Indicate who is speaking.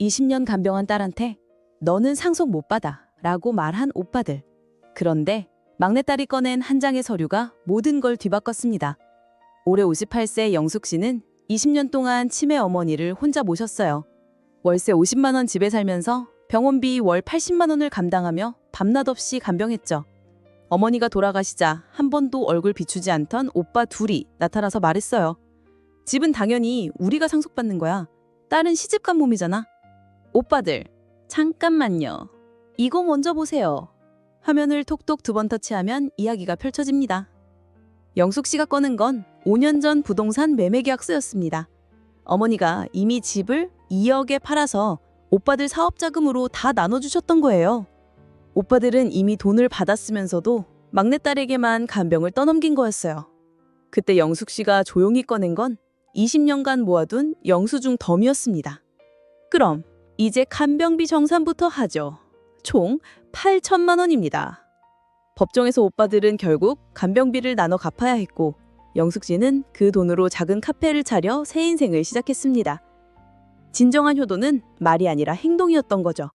Speaker 1: 20년 간병한 딸한테 너는 상속 못 받아 라고 말한 오빠들. 그런데 막내딸이 꺼낸 한 장의 서류가 모든 걸 뒤바꿨습니다. 올해 58세 영숙 씨는 20년 동안 치매 어머니를 혼자 모셨어요. 월세 50만 원 집에 살면서 병원비 월 80만 원을 감당하며 밤낮 없이 간병했죠. 어머니가 돌아가시자 한 번도 얼굴 비추지 않던 오빠 둘이 나타나서 말했어요. 집은 당연히 우리가 상속받는 거야. 딸은 시집간 몸이잖아. 오빠들, 잠깐만요. 이거 먼저 보세요. 화면을 톡톡 두 번 터치하면 이야기가 펼쳐집니다. 영숙 씨가 꺼낸 건 5년 전 부동산 매매 계약서였습니다. 어머니가 이미 집을 2억에 팔아서 오빠들 사업 자금으로 다 나눠주셨던 거예요. 오빠들은 이미 돈을 받았으면서도 막내딸에게만 간병을 떠넘긴 거였어요. 그때 영숙 씨가 조용히 꺼낸 건 20년간 모아둔 영수증 덤이었습니다. 그럼 이제 간병비 정산부터 하죠. 총 8천만 원입니다. 법정에서 오빠들은 결국 간병비를 나눠 갚아야 했고 영숙 씨는 그 돈으로 작은 카페를 차려 새 인생을 시작했습니다. 진정한 효도는 말이 아니라 행동이었던 거죠.